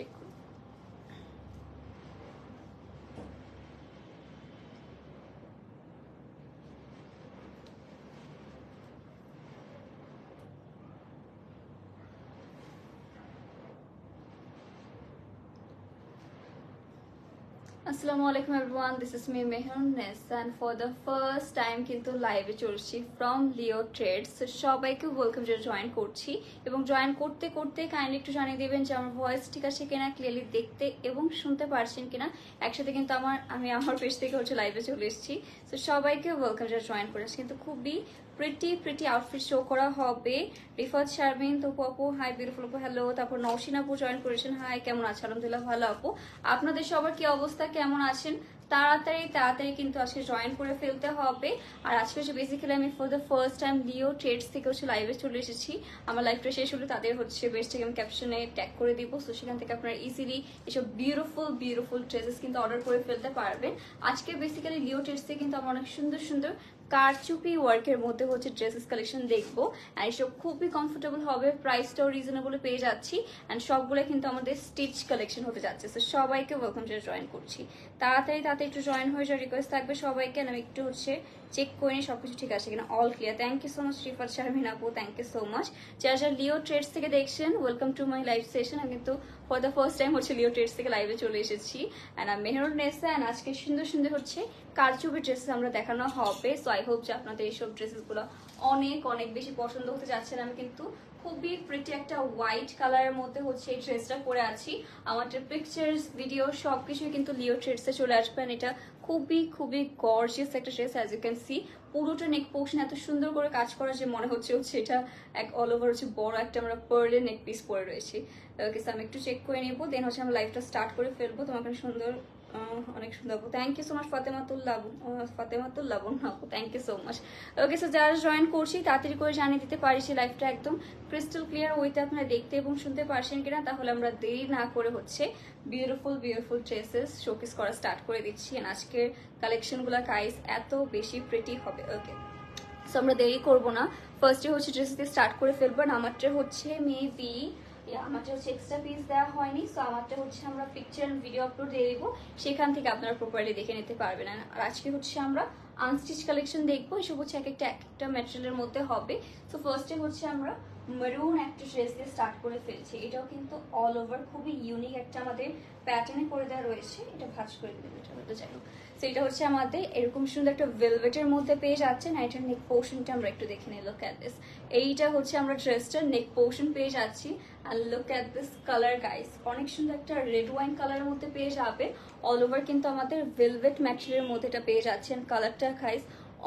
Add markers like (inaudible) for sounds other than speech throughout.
একটু চেক আসসালামু আলাইকুম everyone this is me Mehrun Nes and for the first time কিন্তু লাইভে চলছি ফ্রম লিও ট্রেডস সবাইকে ওয়েলকাম যে জয়েন করছি, এবং জয়েন করতে করতে কাইন্ডলি একটু জানিয়ে দেবেন যে আমার ভয়েস ঠিক আছে কিনা ক্লিয়ারলি দেখতে এবং শুনতে পারছেন কিনা। একসাথে কিন্তু আমার, আমি আমার পেজ থেকে হচ্ছে লাইভে চলে এসেছি। তো সবাইকে ওয়েলকাম যে জয়েন করেছি। কিন্তু খুবই প্রিটি প্রিটি আউটফিট শো করা হবে। রিফাত শারমিন, তপু আপু হাই বিউটিফুল আপু হ্যালো তারপর নওশিন আপু জয়েন করেছেন। হাই কেমন আছে? আলহামদুলিল্লাহ, ভালো আপু। আপনাদের সবার কি অবস্থা? কেমন আছেন? তাড়াতাড়ি তাড়াতাড়ি কিন্তু আজকে জয়েন করে ফেলতে হবে। আর আজকে হচ্ছে বেসিক্যালি আমি for the first time Leo Trades থেকে হচ্ছে লাইভে চলে এসেছি। আমার লাইভটা শেষ হলে তাদের হচ্ছে বেস্ট আমি ক্যাপশনে ট্যাগ করে দিব। সো সেখান থেকে আপনারা ইজিলি এসব বিউটিফুল বিউটিফুল ড্রেসেস কিন্তু অর্ডার করে ফেলতে পারবেন। আজকে বেসিক্যালি লিও ট্রেডস থেকে কিন্তু আমার অনেক সুন্দর সুন্দর কারচুপি ওয়ার্কের মধ্যে হচ্ছে ড্রেসেস কালেকশন দেখব। অ্যান্ড এসব খুবই কমফোর্টেবল হবে প্রাইসটাও রিজনেবল পেয়ে যাচ্ছি। অ্যান্ড সবগুলো কিন্তু আমাদের স্টিচ কালেকশন হতে যাচ্ছে। সো সবাইকে ওয়েলকাম যে জয়েন করছি। তাড়াতাড়ি তাতে একটু জয়েন হয়ে যাওয়ার রিকোয়েস্ট থাকবে সবাইকে। আমি একটু হচ্ছে চেক করে নিই সবকিছু ঠিক আছে কিনা? All clear thank you so much Shrifat Sharmin আপু থ্যাংক ইউ সো মাচ যারা যারা লিও ট্রেডস থেকে দেখছেন welcome to my live session আমি কিন্তু ফর দ্য ফার্স্ট টাইম হচ্ছে লিও ট্রেডস থেকে লাইভে চলে এসেছি। অ্যান্ড আমি মেহরুন নেসা অ্যান্ড আজকে সুন্দর সুন্দর হচ্ছে কারচুপি ড্রেসেস আমরা দেখানো হবে। সো আই হোপ যে আপনাদের এইসব ড্রেসেসগুলো অনেক অনেক বেশি পছন্দ হতে যাচ্ছেন আমি কিন্তু খুবই প্রিটি একটা হোয়াইট কালারের মধ্যে হচ্ছে এই ড্রেসটা পরে আছি। আমার পিকচার্স ভিডিও সব কিছুই কিন্তু লিও ট্রেডসে চলে আসবেন এটা খুবই খুবই গর্জিয়াস একটা dress as you can see পুরোটা নেক পোর্শন এত সুন্দর করে কাজ করা যে মনে হচ্ছে হচ্ছে এটা এক অল ওভার হচ্ছে বড় একটা আমরা পার্লের নেক পিস পরে রয়েছি। ওকে আমি একটু চেক করে নেব দেন হচ্ছে আমরা লাইফটা স্টার্ট করে ফেলব। তোমাকে সুন্দর অনেক সুন্দর আপু। Thank you so much Fatematullah Fatematullah আপু thank you so much okay sir যারা জয়েন করছি, তাড়াতাড়ি করে জানিয়ে দিতে পারি লাইফটা একদম ক্রিস্টাল ক্লিয়ার ওইতে আপনারা দেখতে এবং শুনতে পারছেন কিনা, তাহলে আমরা দেরি না করে হচ্ছে বিউটিফুল বিউটিফুল ড্রেসেস শোকেস করা স্টার্ট করে দিচ্ছি। আজকের কালেকশনগুলো গাইস এত বেশি প্রিটি হবে। ওকে সো আমরা দেরি করব না। ফার্স্টে হচ্ছে ড্রেস স্টার্ট করে ফেলব। আর আমারটা হচ্ছে মেবি আমারটা হচ্ছে এক্সট্রা পিস দেওয়া হয়নি সো আমারটা হচ্ছে আমরা পিকচার অ্যান্ড ভিডিও আপলোড দিয়ে দেবো, সেখান থেকে আপনারা প্রপারলি দেখে নিতে পারবেন। আর আজকে হচ্ছে আমরা আনস্টিচ কালেকশন দেখব, এসব হচ্ছে এক একটা এক একটা ম্যাটেরিয়ালের মধ্যে হবে। সো ফার্স্টে হচ্ছে আমরা মেরুন একটা ড্রেস দিয়ে স্টার্ট করে ফেলছি। এটাও কিন্তু অল ওভার খুবই ইউনিক একটা আমাদের প্যাটার্নে করে দেওয়া রয়েছে। এটা ভাঁজ করে হয়তো যাই হোক এটা হচ্ছে আমাদের এরকম সুন্দর একটা ভেলভেটের মধ্যে পেয়ে যাচ্ছে। না এটার নেক পোর্শনটা আমরা একটু দেখে নিই লুক অ্যাট দিস এইটা হচ্ছে আমরা ড্রেসটার নেক পোর্শন পেয়ে যাচ্ছি। আর look at this colour guys অনেক সুন্দর একটা রেড ওয়াইন কালারের মধ্যে পেয়ে যাবে। অল ওভার কিন্তু আমাদের ভেলভেট ম্যাটেরিয়ালের মধ্যে এটা পেয়ে যাচ্ছেন কালারটা গাইস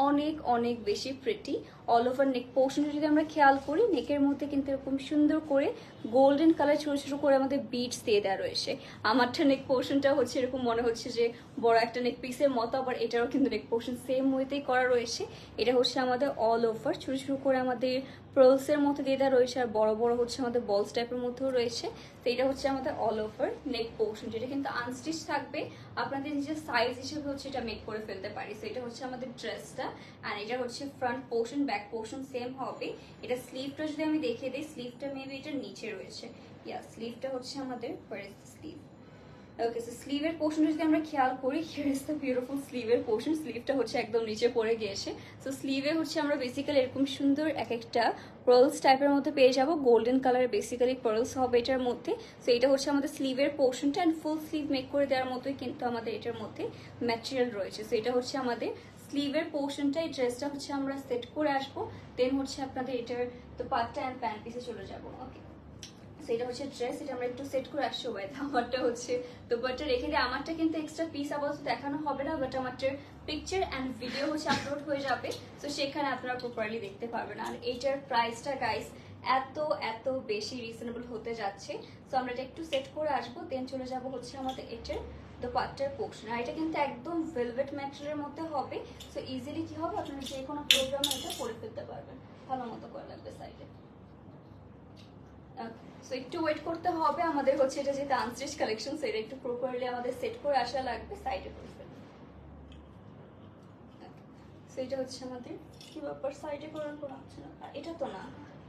অনেক অনেক বেশি প্রিটি অল ওভার নেক পোর্শনটা যদি আমরা খেয়াল করি নেকের মধ্যে কিন্তু এরকম সুন্দর করে গোল্ডেন কালার ছোট ছোট করে আমাদের বিটস দিয়ে দেওয়া রয়েছে। আমারটা নেক পোর্শনটা হচ্ছে এরকম মনে হচ্ছে যে বড় একটা নেক পিসের মতো, আবার এটারও কিন্তু নেক পোর্শন সেম ওয়েতেই করা রয়েছে। এটা হচ্ছে আমাদের অল ওভার ছোট ছোট করে আমাদের প্রলসের মতো দিয়ে দেওয়া রয়েছে, আর বড় বড় হচ্ছে আমাদের বলস টাইপের মধ্যেও রয়েছে। তো এটা হচ্ছে আমাদের অল ওভার নেক পোর্শন যেটা কিন্তু আনস্টিচ থাকবে। আপনাদের নিজের সাইজ হিসেবে হচ্ছে এটা মেক করে ফেলতে পারি। তো এটা হচ্ছে আমাদের ড্রেসটা আর এটা হচ্ছে front portion back portion same হবে। এটা স্লিভটা যদি আমি দেখে দিই স্লিভটা মেবি এটার নিচে রয়েছে। ইয়া স্লিভটা হচ্ছে আমাদের স্লিভ ওকে সো স্লিভের পোর্শনটা যদি আমরা খেয়াল করি হিয়ার ইজ দ্য বিউটিফুল স্লিভের পোর্শন স্লিভটা হচ্ছে একদম নিচে পড়ে গিয়েছে। সো স্লিভে হচ্ছে আমরা বেসিক্যালি এরকম সুন্দর এক একটা পার্লস টাইপের মধ্যে পেয়ে যাব। গোল্ডেন কালার বেসিক্যালি পার্লস হবে এটার মধ্যে। সো এটা হচ্ছে আমাদের স্লিভের পোর্শনটা অ্যান্ড ফুল স্লিভ মেক করে দেওয়ার মতোই কিন্তু আমাদের এটার মধ্যে ম্যাটেরিয়াল রয়েছে। সো এটা হচ্ছে আমাদের স্লিভের পোর্শনটা এই ড্রেসটা হচ্ছে আমরা সেট করে আসব। দেন হচ্ছে আপনাদের এটার তো পার্টটা অ্যান্ড প্যান্ট পিসে চলে যাব। ওকে সেটা হচ্ছে ড্রেস এটা আমরা একটু সেট করে আসছি ওয়েদ আমারটা হচ্ছে দুপাট্টা রেখে দিয়ে। আমারটা কিন্তু এক্সট্রা পিস আপাতত দেখানো হবে না বাট আমারটার পিকচার অ্যান্ড ভিডিও হচ্ছে আপলোড হয়ে যাবে। তো সেখানে আপনারা প্রপারলি দেখতে পারবেন। আর এইটার প্রাইসটা গাইস এত এত বেশি রিজনেবল হতে যাচ্ছে। তো আমরা এটা একটু সেট করে আসব দেন চলে যাব হচ্ছে আমাদের এটার দোপাট্টার পোর্শন আর এটা কিন্তু একদম ভেলভেট ম্যাটেরিয়ালের মধ্যে হবে সো ইজিলি কি হবে? আপনারা যে কোনো প্রোগ্রামে এটা করে ফেলতে পারবেন। ভালো মতো করে লাগবে সাইডে সো একটু ওয়েট করতে হবে। আমাদের হচ্ছে এটা যেটা আনস্টিচ কালেকশন সেটা একটু প্রপারলি আমাদের সেট করে আসা লাগবে সাইডে করে ফেলব সো এটা হচ্ছে আমাদের কি ব্যাপার? সাইডে করার কোনো অপশন আর এটা তো না।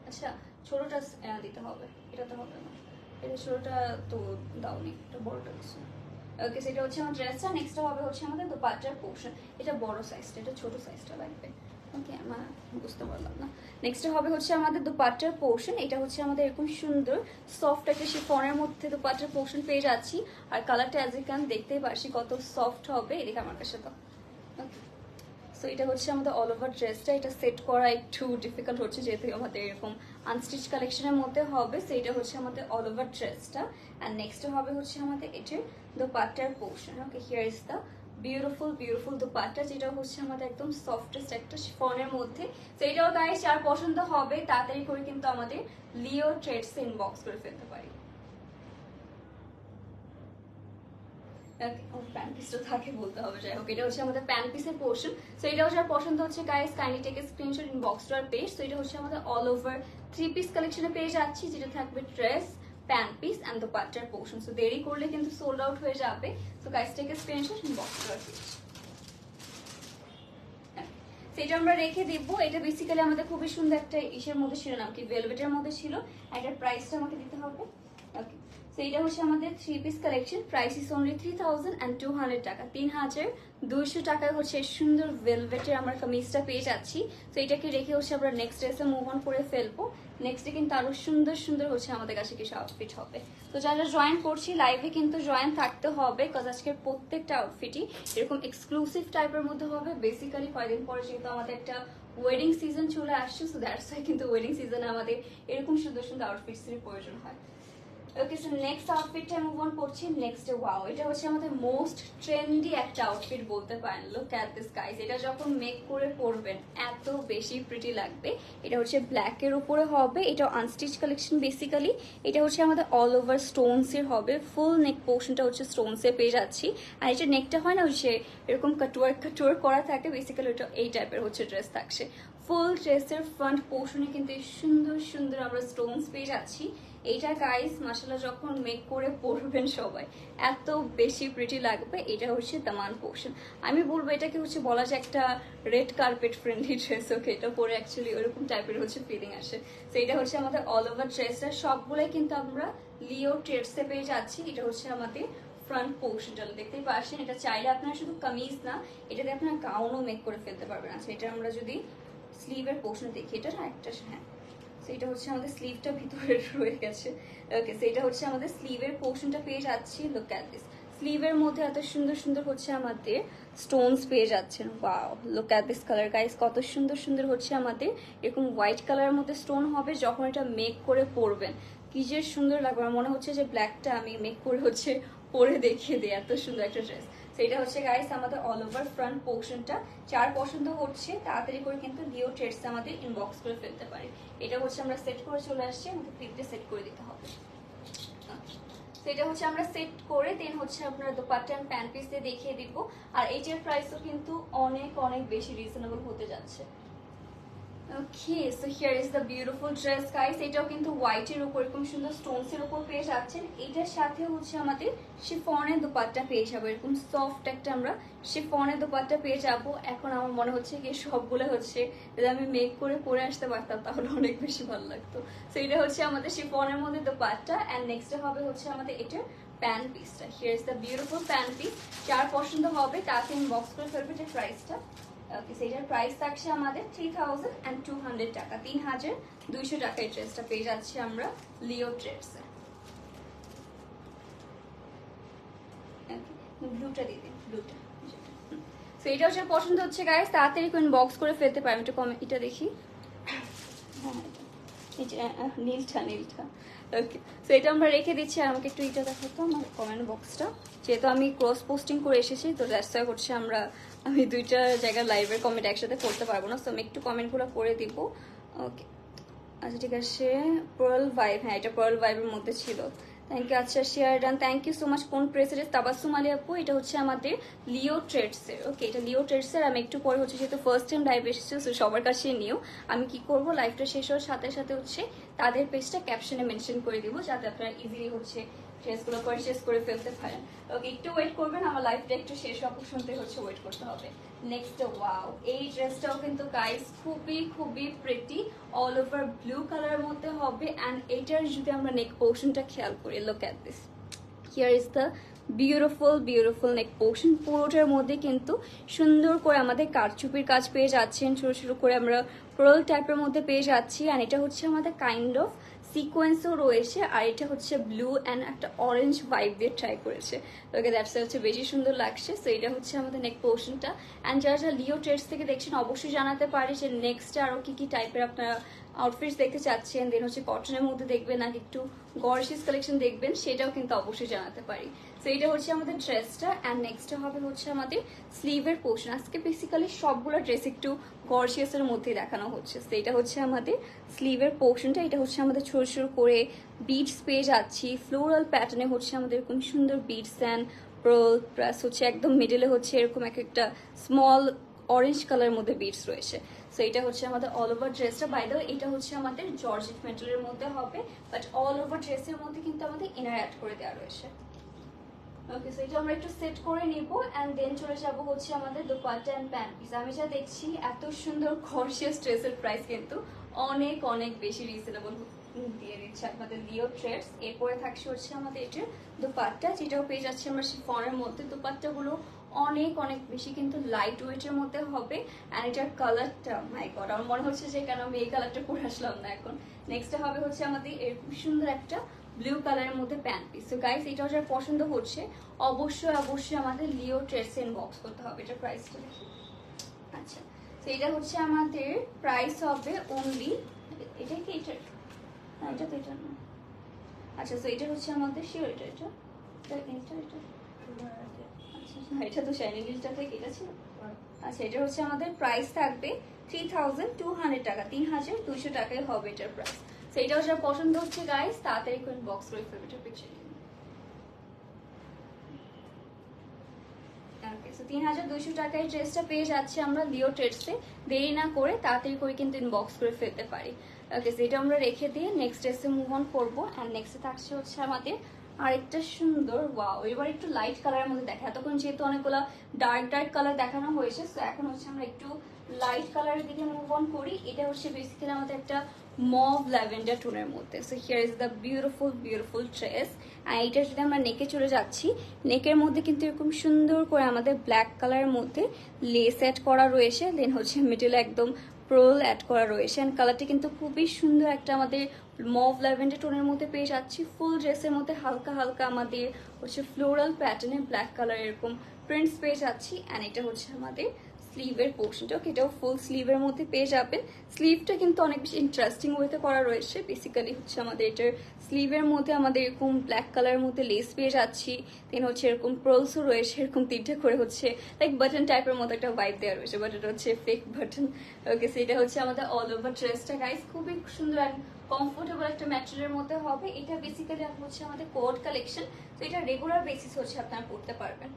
আচ্ছা ছোটটা দিতে হবে। এটা তো হবে না। এটা ছোটটা তো দাওনি, এটা বড়টা দিছো ওকে সেটা হচ্ছে আমার ড্রেসটা নেক্সটটা হবে হচ্ছে আমাদের দোপাট্টার পোর্শন এটা বড় সাইজটা এটা ছোট সাইজটা লাগবে। ওকে আমার বুঝতে পারলাম না। নেক্সট হবে হচ্ছে আমাদের দোপাট্টার পোর্শন এটা হচ্ছে আমাদের এরকম সুন্দর সফট একটা শিফনের মধ্যে দোপাট্টার পোর্শন পেয়ে যাচ্ছি। আর কালারটা অ্যাজ এ কান দেখতেই পারছি কত সফট হবে। এদিকে আমার কাছে তো সো এটা হচ্ছে আমাদের অল ওভার ড্রেসটা এটা সেট করা একটু ডিফিকাল্ট হচ্ছে, যেহেতু আমাদের এরকম আনস্টিচ কালেকশনের মধ্যে হবে। সো এটা হচ্ছে আমাদের অল ওভার ড্রেসটা অ্যান্ড নেক্সট হবে হচ্ছে আমাদের এটার দোপাট্টার portion okay here is the beautiful beautiful dupatta, যেটা হচ্ছে আমাদের একদম সফটেস্ট একটা ফোনের মধ্যে। তো এটাও গাইস যার পছন্দ হবে, তাড়াতাড়ি করে কিন্তু আমাদের লিও ট্রেডস ইনবক্স করে ফেলতে পারি। প্যান্ট পিসটা থাকে বলতে হবে, যাই হোক, এটা হচ্ছে আমাদের পোর্শন এটা হচ্ছে পছন্দ হচ্ছে পেজ হচ্ছে আমাদের অল ওভার থ্রি পিস যেটা থাকবে pant piece and the portion দেরি করলে কিন্তু সোল্ড আউট হয়ে যাবে। গাইস পেজ সেটা আমরা রেখে দিব। এটা বেসিক্যালি আমাদের খুবই সুন্দর একটা ইসের মধ্যে ছিল না কি ভেলভেটের মধ্যে ছিল। এটার প্রাইসটা আমাকে দিতে হবে। সো এটা হচ্ছে আমাদের three piece collection price is only three thousand and two hundred taka. তিন হাজার দুইশো টাকায় হচ্ছে সুন্দর ভেলভেটের আমরা কামিজটা পেয়ে যাচ্ছি। তো এটাকে রেখে হচ্ছে আমরা নেক্সট ড্রেসে মুভ অন করে ফেলব। নেক্সট নেক্সটে কিন্তু আরও সুন্দর সুন্দর হচ্ছে আমাদের কাছে কিছু আউটফিট হবে। তো, যারা জয়েন করছি লাইভে কিন্তু জয়েন থাকতে হবে বিকজ আজকের প্রত্যেকটা আউটফিটই এরকম এক্সক্লুসিভ টাইপের মধ্যে হবে। বেসিক্যালি কয়দিন পরে যেহেতু আমাদের একটা ওয়েডিং সিজন চলে আসছে সো দ্যাটস কিন্তু ওয়েডিং সিজনে আমাদের এরকম সুন্দর সুন্দর আউটফিটসের প্রয়োজন হয়। ওকে সো নেক্সট আউটফিটটা মুভ অন করছি নেক্সট ওয়াও এটা হচ্ছে আমাদের মোস্ট ট্রেন্ডি একটা আউটফিট বলতে পারেন। লুক অ্যাট দিস গাইস এটা যখন মেক করে পরবেন, এত বেশি প্রিটি লাগবে। এটা হচ্ছে ব্ল্যাকের উপরে হবে, এটা আনস্টিচ কালেকশন বেসিক্যালি এটা হচ্ছে আমাদের অল ওভার স্টোনসের হবে ফুল নেক পোর্শনটা হচ্ছে স্টোনসে পেয়ে যাচ্ছি। আর এটা নেকটা হয় না হচ্ছে এরকম কাটুয়ার কাটুয়ার করা থাকে বেসিক্যালি ওটা এই টাইপের হচ্ছে ড্রেস থাকছে। ফুল ড্রেসের ফ্রন্ট পোর্শনে কিন্তু সুন্দর সুন্দর আমরা স্টোনস পেয়ে যাচ্ছি। এইটা গাইস মাসালা যখন মেক করে পরবেন সবাই, এত বেশি প্রিটি লাগবে, এটা হচ্ছে দামান পোর্শন আমি বলব এটাকে হচ্ছে বলা যায় একটা red carpet friendly dress okay এটা পরে অ্যাকচুয়ালি ওরকম টাইপের হচ্ছে ফিলিং আসে। তো এটা হচ্ছে আমাদের অল ওভার ড্রেসটা সবগুলোই কিন্তু আমরা লিও ট্রেডসে পেয়ে যাচ্ছি, এটা হচ্ছে আমাদের ফ্রন্ট পোর্শনটা দেখতেই পাচ্ছেন, এটা চাইলে আপনারা শুধু কামিজ না, এটাতে আপনারা গাউনও মেক করে ফেলতে পারবেন। আচ্ছা এটা আমরা যদি স্লিভের পোর্শন দেখি, এটা না একটা হ্যাঁ সেটা হচ্ছে আমাদের স্লিভটা ভিতরে (laughs) রয়ে গেছে। ওকে সেটা হচ্ছে আমাদের স্লিভের পোর্শনটা পেয়ে যাচ্ছি লুক অ্যাট দিস স্লিভের মধ্যে এত সুন্দর সুন্দর হচ্ছে আমাদের স্টোনস পেয়ে যাচ্ছেন। Wow look at this colour guys কত সুন্দর সুন্দর হচ্ছে আমাদের এরকম হোয়াইট কালারের মধ্যে স্টোন হবে যখন এটা মেক করে পরবেন। কি যে সুন্দর লাগবে, আমার মনে হচ্ছে যে ব্ল্যাকটা আমি মেক করে হচ্ছে পরে দেখিয়ে দিই, এত সুন্দর একটা ড্রেস সেটা হচ্ছে গাইস আমাদের অল ওভার ফ্রন্ট পোর্শনটা চার পছন্দ হচ্ছে, তাড়াতাড়ি করে কিন্তু লিও ট্রেডস আমাদের ইনবক্স করে ফেলতে পারি। এটা হচ্ছে আমরা সেট করে চলে আসছি, আমাদের ক্লিপটা সেট করে দিতে হবে। সেটা হচ্ছে আমরা সেট করে দেন হচ্ছে আপনার দোপাট্টা অ্যান্ড প্যান্ট পিস দিয়ে দেখিয়ে দিব। আর এইটার প্রাইসও কিন্তু অনেক অনেক বেশি রিজনেবল হতে যাচ্ছে। Okay so here is the beautiful dress guys এটাও কিন্তু হোয়াইটের উপর, এরকম সুন্দর স্টোনস উপর পেয়ে যাচ্ছেন। এটার সাথে হচ্ছে আমাদের শিফনের দোপাট্টা পেয়ে যাব। এরকম সফট একটা আমরা শিফনের দোপাট্টা পেয়ে যাব। এখন আমার মনে হচ্ছে কি সবগুলো হচ্ছে, যদি আমি মেক করে পরে আসতে পারতাম, তাহলে অনেক বেশি ভালো লাগতো। সো এটা হচ্ছে আমাদের শিফনের মধ্যে দোপাট্টা। অ্যান্ড নেক্সট হবে হচ্ছে আমাদের এটার প্যান পিসটা here is the beautiful pant piece যার পছন্দ হবে, তাকে বক্স করে ফেলবে যে প্রাইসটা ওকে সেটার প্রাইস থাকছে আমাদের three thousand and two hundred taka. তিন হাজার দুইশো টাকায় ড্রেসটা পেয়ে যাচ্ছি আমরা লিও ড্রেসে ব্লুটা দিয়ে দিন ব্লুটা সো পছন্দ হচ্ছে গায়ে তাড়াতাড়ি কোন বক্স করে ফেলতে পারেন একটু কমে এটা দেখি। হ্যাঁ নীলটা নীলটা। ওকে সো এটা আমরা রেখে দিচ্ছি আর আমাকে একটু এটা দেখাতো আমার কমেন্ট বক্সটা যেহেতু আমি ক্রস পোস্টিং করে এসেছি, তো রাস্তা করছে আমরা, আমি দুইটা জায়গার লাইভের কমেন্ট একসাথে করতে পারব না সো আমি একটু কমেন্টগুলো করে দিব। ওকে আচ্ছা ঠিক আছে পার্ল ভাইব হ্যাঁ এটা পার্ল ভাইবের মধ্যে ছিল। থ্যাংক ইউ আচ্ছা share done thank you so much কোন প্রেসিডেন্ট তাবাসুম আলী আপু এটা হচ্ছে আমাদের লিও ট্রেডসের ওকে এটা লিও ট্রেডসের আমি একটু পরে হচ্ছে যেহেতু ফার্স্ট টাইম লাইভ এসেছি সো সবার কাছে নিউ আমি কি করব? লাইভটা শেষ হওয়ার সাথে সাথে হচ্ছে তাদের পেজটা ক্যাপশনে মেনশন করে দিব, যাতে আপনারা ইজিলি হচ্ছে ড্রেসগুলো পারচেস করে ফেলতে পারেন। ওকে একটু ওয়েট করবেন, আমার লাইফটা একটু শেষ হওয়া পর্যন্ত হচ্ছে ওয়েট করতে হবে। নেক্সট ওয়াও এই ড্রেসটাও কিন্তু গাইস খুবই খুবই প্রিটি অল ওভার ব্লু কালারের মধ্যে হবে। অ্যান্ড এটার যদি আমরা নেক পোর্শনটা খেয়াল করি look at this here is the beautiful beautiful neck portion পুরোটার মধ্যে কিন্তু সুন্দর করে আমাদের কারচুপির কাজ পেয়ে যাচ্ছেন, ছোটো ছোটো করে আমরা প্রোল টাইপের মধ্যে পেয়ে যাচ্ছি। অ্যান্ড এটা হচ্ছে আমাদের কাইন্ড অফ সিকোয়েন্সও রয়েছে, আর এটা হচ্ছে ব্লু অ্যান্ড একটা অরেঞ্জ ভাইব দিয়ে ট্রাই করেছে। ওকে দ্যাটস হচ্ছে বেশি সুন্দর লাগছে। সো এটা হচ্ছে আমাদের নেক পোর্শনটা অ্যান্ড যারা যারা লিও ট্রেডস থেকে দেখছেন, অবশ্যই জানাতে পারি যে নেক্সটে আরও কী কী টাইপের আপনারা আউটফিটস দেখতে চাচ্ছেন দেন হচ্ছে কটনের মধ্যে দেখবেন নাকি একটু গর্জিয়াস কালেকশন দেখবেন, সেটাও কিন্তু অবশ্যই জানাতে পারি। সো এটা হচ্ছে আমাদের ড্রেসটা অ্যান্ড নেক্সটটা হবে হচ্ছে আমাদের স্লিভের পোর্শন আজকে বেসিক্যালি সবগুলো ড্রেস একটু গর্জিয়াসের মধ্যে দেখানো হচ্ছে। তো এটা হচ্ছে আমাদের স্লিভের পোর্শনটা এটা হচ্ছে আমাদের ছোট ছোট করে বিটস পেয়ে যাচ্ছি। ফ্লোরাল প্যাটার্নে হচ্ছে আমাদের এরকম সুন্দর বিটস অ্যান্ড প্রোল প্লাস হচ্ছে একদম মিডলে হচ্ছে এরকম এক একটা স্মল অরেঞ্জ কালারের মধ্যে বিটস রয়েছে। সো এটা হচ্ছে আমাদের অল ওভার ড্রেসটা বাই দ্য এটা হচ্ছে আমাদের জর্জেট মেটেরিয়ালের মধ্যে হবে বাট অল ওভার ড্রেসের মধ্যে কিন্তু আমাদের ইনার অ্যাড করে দেওয়া রয়েছে। ওকে সো এটা আমরা একটু সেট করে নিব অ্যান্ড দেন চলে যাব হচ্ছে আমাদের দোপাট্টা অ্যান্ড প্যান্ট পিস আমি যা দেখছি, এত সুন্দর খরশিয়াস ড্রেসের প্রাইস কিন্তু অনেক অনেক বেশি রিজনেবল দিয়ে দিচ্ছে আপনাদের লিও ট্রেডস এরপরে থাকছে হচ্ছে আমাদের এটার দোপাট্টা, যেটাও পেয়ে যাচ্ছে আমরা ফনের মধ্যে। দোপাট্টাগুলো অনেক অনেক বেশি কিন্তু লাইট ওয়েটের মধ্যে হবে। অ্যান্ড এটার কালারটা মাই গড আমার মনে হচ্ছে যে কেন আমি এই কালারটা পরে আসলাম না এখন। নেক্সট হবে হচ্ছে আমাদের এরকম সুন্দর একটা ব্লু কালারের মধ্যে প্যান্ট পিস তো গাইস এটাও যার পছন্দ হচ্ছে, অবশ্যই অবশ্যই আমাদের লিও ট্রেডস ইনবক্স করতে হবে এটা প্রাইসটা আচ্ছা তো এটা হচ্ছে আমাদের প্রাইস হবে অনলি এটা কি এটা? এটা তো এটা না। আচ্ছা তো এটা হচ্ছে আমাদের শিওর এটা? এটা এটা এটা? এটা এটা তো শাইনি ডিলটা থেকে এটা ছিল? আচ্ছা এটা হচ্ছে আমাদের প্রাইস থাকবে থ্রি থাউজেন্ড টু হান্ড্রেড টাকা, তিন হাজার দুইশো টাকায় হবে এটার প্রাইস পছন্দ হচ্ছে গাইস তাড়াতাড়ি করে বক্স ফেলবে পিকচার তিন হাজার টাকায় ড্রেসটা পেয়ে যাচ্ছে আমরা লিও ট্রেডসে দেরি না করে তাড়াতাড়ি করে কিন্তু ইনবক্স করে ফেলতে পারি। ওকে সো এটা আমরা রেখে দিয়ে নেক্সট ড্রেসে মুভ অন করব। অ্যান্ড নেক্সটে থাকছে হচ্ছে আমাদের আরেকটা সুন্দর ওয়াও এবার একটু লাইট কালারের মধ্যে দেখা। এতক্ষণ যেহেতু অনেকগুলো ডার্ক ডার্ক কালার দেখানো হয়েছে তো এখন হচ্ছে আমরা একটু লাইট কালারের দিকে মুভ অন করি। এটা হচ্ছে বেসিক্যালি আমাদের একটা মভ ল্যাভেন্ডার টোনের মধ্যে। So here is the beautiful beautiful dress আর এইটা যদি আমরা নেকে চলে যাচ্ছি নেকের মধ্যে কিন্তু এরকম সুন্দর করে আমাদের ব্ল্যাক কালারের মধ্যে লেস অ্যাড করা রয়েছে। দেন হচ্ছে মিডলে একদম প্রোল অ্যাড করা রয়েছে অ্যান্ড কালারটি কিন্তু খুবই সুন্দর একটা আমাদের মভ ল্যাভেন্ডার টোনের মধ্যে পেয়ে যাচ্ছি। ফুল ড্রেসের মধ্যে হালকা হালকা আমাদের হচ্ছে ফ্লোরাল প্যাটার্নে ব্ল্যাক কালার এরকম প্রিন্টস পেয়ে যাচ্ছি। অ্যান্ড এটা হচ্ছে আমাদের স্লিভের পোর্শনটা ওকে এটাও ফুল স্লিভের মধ্যে পেয়ে যাবেন। স্লিভটা কিন্তু অনেক বেশি ইন্টারেস্টিং ওয়েতে করা রয়েছে। বেসিক্যালি হচ্ছে আমাদের এটার স্লিভের মধ্যে আমাদের এরকম ব্ল্যাক কালারের মধ্যে লেস পেয়ে যাচ্ছি। দেন হচ্ছে এরকম প্রলসও রয়েছে, এরকম তিনটে করে হচ্ছে লাইক বাটন টাইপের মতো একটা ভাইব দেওয়া রয়েছে। বাট এটা হচ্ছে ফেক বাটন ওকে সেটা হচ্ছে আমাদের অল ওভার ড্রেসটা গাইস খুবই সুন্দর অ্যান্ড কমফোর্টেবল একটা ম্যাটেরিয়ালের মধ্যে হবে। এটা বেসিক্যালি হচ্ছে আমাদের কোড কালেকশন তো এটা রেগুলার বেসিস হচ্ছে আপনারা পড়তে পারবেন।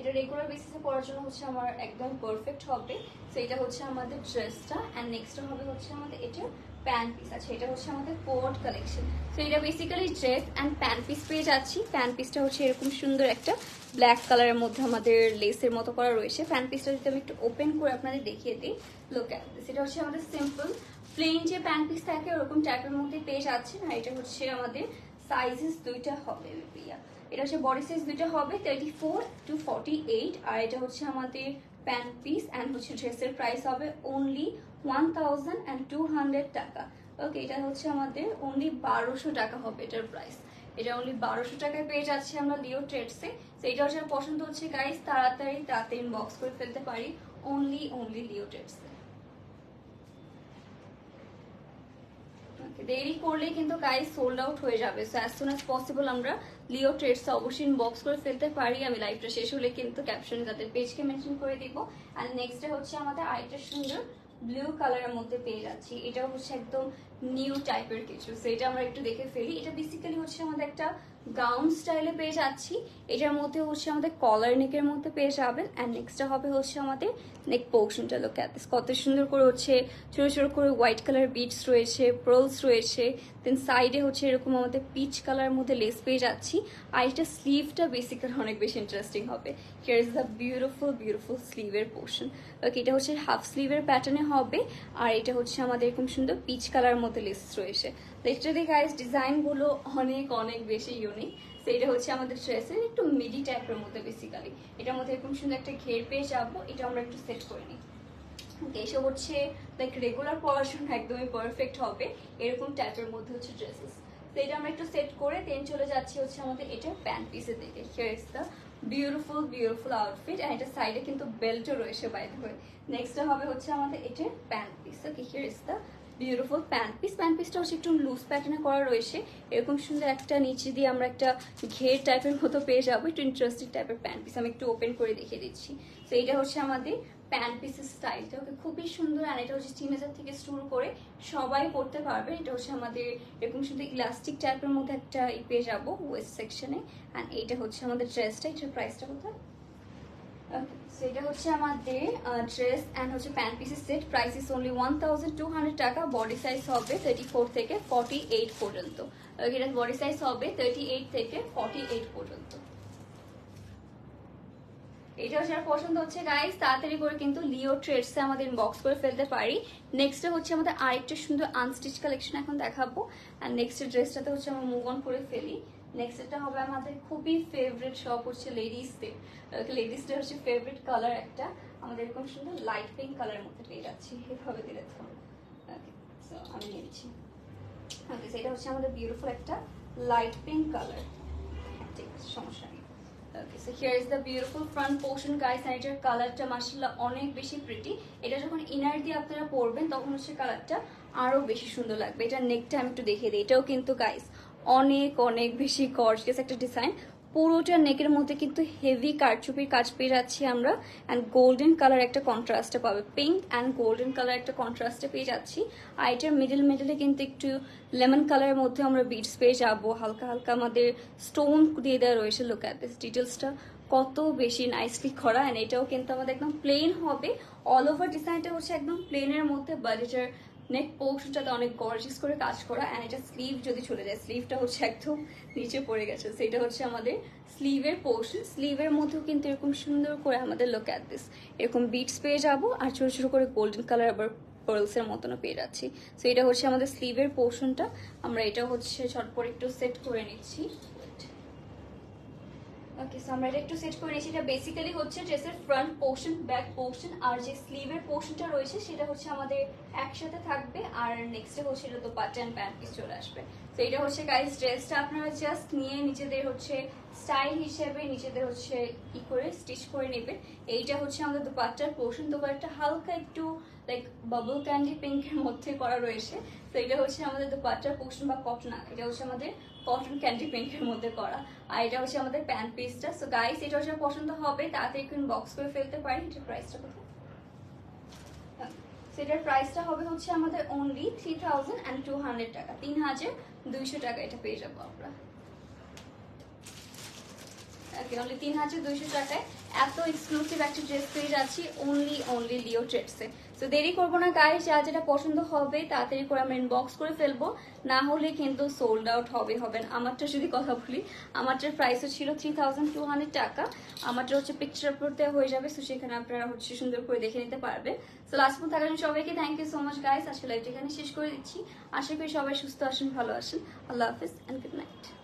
এটা রেগুলার বেসিসে পড়ার জন্য হচ্ছে আমার একদম পারফেক্ট হবে। তো এটা হচ্ছে আমাদের ড্রেসটা অ্যান্ড নেক্সটটা হবে হচ্ছে আমাদের এটা প্যান্ট পিস আছে। এটা হচ্ছে আমাদের কোড কালেকশন তো এটা basically dress and pant piece পেয়ে যাচ্ছি। প্যান্ট পিসটা হচ্ছে এরকম সুন্দর একটা ব্ল্যাক কালারের মধ্যে আমাদের লেসের মতো করা রয়েছে। প্যান্ট পিসটা যদি আমি একটু ওপেন করে আপনাদের দেখিয়ে দিই লোক সেটা হচ্ছে আমাদের সিম্পল প্লেন যে প্যান্ট পিস থাকে, ওরকম টাইপের মধ্যে পেয়ে যাচ্ছে আর এটা হচ্ছে আমাদের সাইজেস দুইটা হবে, প্রিয়া। এটা হচ্ছে বডি সাইজ দুইটা হবে thirty four to forty eight আর এটা হচ্ছে আমাদের প্যান্ট পিস অ্যান্ড হচ্ছে ড্রেসের প্রাইস হবে only one thousand and two hundred টাকা। ওকে এটা হচ্ছে আমাদের অনলি বারোশো টাকা হবে এটার প্রাইস এটা অনলি বারোশো টাকায় পেয়ে যাচ্ছি আমরা লিও ট্রেডসে তো এটা হচ্ছে পছন্দ হচ্ছে গাইস তাড়াতাড়ি তাতে ইনবক্স করে ফেলতে পারি। অনলি অনলি লিও ট্রেডসে দেরি করলে কিন্তু গাইস সোল্ড আউট হয়ে যাবে। So as soon as possible আমরা লিও ট্রেডস অবশ্যই বক্স করে ফেলতে পারি। আমি লাইভটা শেষ হলে কিন্তু ক্যাপশন তাদের পেজকে মেনশন করে দিব। অ্যান্ড নেক্সট হচ্ছে আমাদের আরেকটা সুন্দর ব্লু কালারের মধ্যে পেয়ে যাচ্ছি। এটাও হচ্ছে একদম নিউ টাইপের কিছু। সো এটা আমরা একটু দেখে ফেলি। এটা বেসিক্যালি হচ্ছে আমাদের একটা গাউন স্টাইলে পেয়ে যাচ্ছি। এটার মধ্যে হচ্ছে আমাদের কলার নেকের মধ্যে পেয়ে যাবেন। অ্যান্ড নেক্সটটা হবে হচ্ছে আমাদের নেক পোর্শনটা লোক কত সুন্দর করে হচ্ছে ছোট ছোট করে হোয়াইট কালার বিটস রয়েছে প্রলস রয়েছে। দেন সাইডে হচ্ছে এরকম আমাদের পিচ কালার মধ্যে লেস পেয়ে যাচ্ছি। আর এটা স্লিভটা বেসিক্যালি অনেক বেশি ইন্টারেস্টিং হবে। Here is the beautiful beautiful স্লিভের পোর্শন ওকে এটা হচ্ছে হাফ স্লিভের প্যাটার্নে হবে। আর এটা হচ্ছে আমাদের এরকম সুন্দর পিচ কালার মধ্যে লেস রয়েছে। লিটারালি গাইস ডিজাইনগুলো অনেক অনেক বেশি ইউনিক তো হচ্ছে আমাদের ড্রেসের একটু মিডি টাইপের মধ্যে বেসিক্যালি এটার মধ্যে এরকম সুন্দর একটা ঘের পেয়ে যাব, এটা আমরা একটু সেট করে নিই। এসে হচ্ছে লাইক রেগুলার জন্য একদমই পারফেক্ট হবে, এরকম টাইপের মধ্যে হচ্ছে ড্রেসেস তো এটা আমরা একটু সেট করে দেন চলে যাচ্ছি হচ্ছে আমাদের এটা প্যান্ট পিসের দিকে। Here is the beautiful beautiful outfit and এটা সাইডে কিন্তু বেল্টও রয়েছে বাইরে হয়ে নেক্সটটা হবে হচ্ছে আমাদের এটা pant piece okay here is the beautiful pant piece pant পিসটা হচ্ছে একটু লুজ প্যাটার্নে করা রয়েছে। এরকম সুন্দর একটা নিচে দিয়ে আমরা একটা ঘের টাইপের মতো পেয়ে যাব। একটু ইন্টারেস্টিং টাইপের প্যান্ট পিস আমি একটু ওপেন করে দেখিয়ে দিচ্ছি। তো এটা হচ্ছে আমাদের প্যান্ট পিসের স্টাইলটা ওকে খুবই সুন্দর। আর এটা হচ্ছে টিনেজার থেকে শুরু করে সবাই পড়তে পারবে। এটা হচ্ছে আমাদের এরকম সুন্দর ইলাস্টিক টাইপের মধ্যে একটা পেয়ে যাব ওয়েস্ট সেকশনে অ্যান্ড এইটা হচ্ছে আমাদের ড্রেসটা এটার প্রাইসটা কোথায় সো এটা হচ্ছে আমাদের ড্রেস অ্যান্ড হচ্ছে প্যান্ট পিসের set price is only one thousand two hundred টাকা বডি সাইজ হবে থার্টি ফোর থেকে ফর্টি এইট পর্যন্ত এটা বডি সাইজ হবে থার্টি এইট থেকে ফর্টি এইট পর্যন্ত। এটা যার পছন্দ হচ্ছে গাইস তাড়াতাড়ি করে কিন্তু লিও ট্রেডসে আমাদের ইনবক্স করে ফেলতে পারি। নেক্সটে হচ্ছে আমাদের আরেকটা সুন্দর আনস্টিচ কালেকশন এখন দেখাবো। আর নেক্সট ড্রেসটাতে হচ্ছে আমরা মুভ অন করে ফেলি। নেক্সটটা হবে আমাদের খুবই ফেভারিট শপ হচ্ছে লেডিসদের লেডিসদের হচ্ছে ফেভারিট কালার একটা। আমাদের এরকম সুন্দর লাইট পিঙ্ক কালারের মধ্যে পেয়ে যাচ্ছি। এভাবে দিলে তো সো আমি নিচ্ছি। ওকে সেটা হচ্ছে আমাদের বিউটিফুল একটা লাইট পিঙ্ক কালার ঠিক, সমস্যা নেই। Okay so here is the beautiful front portion guys আর এটার কালারটা মার্শাল্লাহ অনেক বেশি প্রিটি এটা যখন ইনার দিয়ে আপনারা পরবেন, তখন হচ্ছে কালারটা আরও বেশি সুন্দর লাগবে। এটা নেকটা আমি একটু দেখিয়ে দিই। এটাও কিন্তু গাইস অনেক অনেক বেশি গর্জিয়াস একটা ডিজাইন পুরোটা নেকের মধ্যে কিন্তু হেভি কারচুপির কাজ পেয়ে যাচ্ছি আমরা। অ্যান্ড গোল্ডেন কালার একটা কন্ট্রাস্টে পাবে। পিঙ্ক অ্যান্ড গোল্ডেন কালার একটা কন্ট্রাস্টে পেয়ে যাচ্ছি। আর এটার মিডল মিডলে কিন্তু একটু লেমন কালারের মধ্যে আমরা বিটস পেয়ে যাব। হালকা হালকা আমাদের স্টোন দিয়ে দেওয়া রয়েছে। লোক অ্যাট ডিটেলসটা কত বেশি নাইসলি করা। অ্যান্ড এটাও কিন্তু আমাদের একদম প্লেন হবে। অল ওভার ডিজাইনটা হচ্ছে একদম প্লেনের মধ্যে। বাট এটার নেক পোর্শনটাতে অনেক গর্জিয়াস করে কাজ করা অ্যান্ড এটা স্লিভ যদি চলে যায় স্লিভটা হচ্ছে একদম নিচে পড়ে গেছে। সেটা হচ্ছে আমাদের স্লিভের পোর্শন স্লিভের মধ্যেও কিন্তু এরকম সুন্দর করে আমাদের লোক অ্যাট দিস এরকম বিটস পেয়ে যাব, আর ছোটো ছোটো করে গোল্ডেন কালার আবার পার্লসের মতনও পেয়ে যাচ্ছি। সো এটা হচ্ছে আমাদের স্লিভের পোর্শনটা আমরা এটা হচ্ছে ঝটপট একটু সেট করে নিচ্ছি। ওকে সো আমরা এটা একটু সেট করে নিয়েছি। এটা বেসিক্যালি হচ্ছে ড্রেসের ফ্রন্ট পোর্শন ব্যাক পোর্শন আর যে স্লিভের পোর্শনটা রয়েছে, সেটা হচ্ছে আমাদের একসাথে থাকবে আর নেক্সটে হচ্ছে এটা তো পাট অ্যান্ড প্যান্ট পিস চলে আসবে। তো এটা হচ্ছে গাইস ড্রেসটা আপনারা জাস্ট নিয়ে নিজেদের হচ্ছে স্টাইল হিসেবে নিজেদের হচ্ছে ই করে স্টিচ করে নেবেন। এইটা হচ্ছে আমাদের দুপাট্টার পোর্শন দুপাট্টা হালকা একটু লাইক বাবল ক্যান্ডি পিঙ্কের মধ্যে করা রয়েছে। তো এটা হচ্ছে আমাদের দুপাট্টার পোর্শন বা কটন এটা হচ্ছে আমাদের কটন ক্যান্ডি পিঙ্কের মধ্যে করা। আর এটা হচ্ছে আমাদের প্যান্ট পিসটা সো গাইস এটা হচ্ছে পছন্দ হবে, তাতে একটু বক্স করে ফেলতে পারি। এটার প্রাইসটা কোথায় সেটার প্রাইসটা হবে হচ্ছে আমাদের only three thousand and two hundred টাকা। তিন হাজার দুইশো টাকা এটা পেয়ে যাব আমরা। ওকে অনলি তিন হাজার দুইশো টাকায় এত এক্সক্লুসিভ একটা ড্রেস পেয়ে যাচ্ছি। অনলি অনলি লিও ট্রেডসে তো দেরি করব না গায়ে যা যেটা পছন্দ হবে তাড়াতাড়ি করে আমরা ইনবক্স করে ফেলব। না হলে কিন্তু সোল্ড আউট হবে হবে না। আমারটা যদি কথা বলি, আমারটার প্রাইসও ছিল থ্রি থাউজেন্ড টু হান্ড্রেড টাকা। আমারটা হচ্ছে পিকচার আপলোড দেওয়া হয়ে যাবে, তো সেখানে আপনারা হচ্ছে সুন্দর করে দেখে নিতে পারবেন। সো লাস্ট পর্যন্ত থাকার সবাইকে thank you so much guys আসলে লাইভটা এখানে শেষ করে দিচ্ছি। আশা করি সবাই সুস্থ আসেন ভালো আসেন আল্লাহ হাফিজ অ্যান্ড গুড নাইট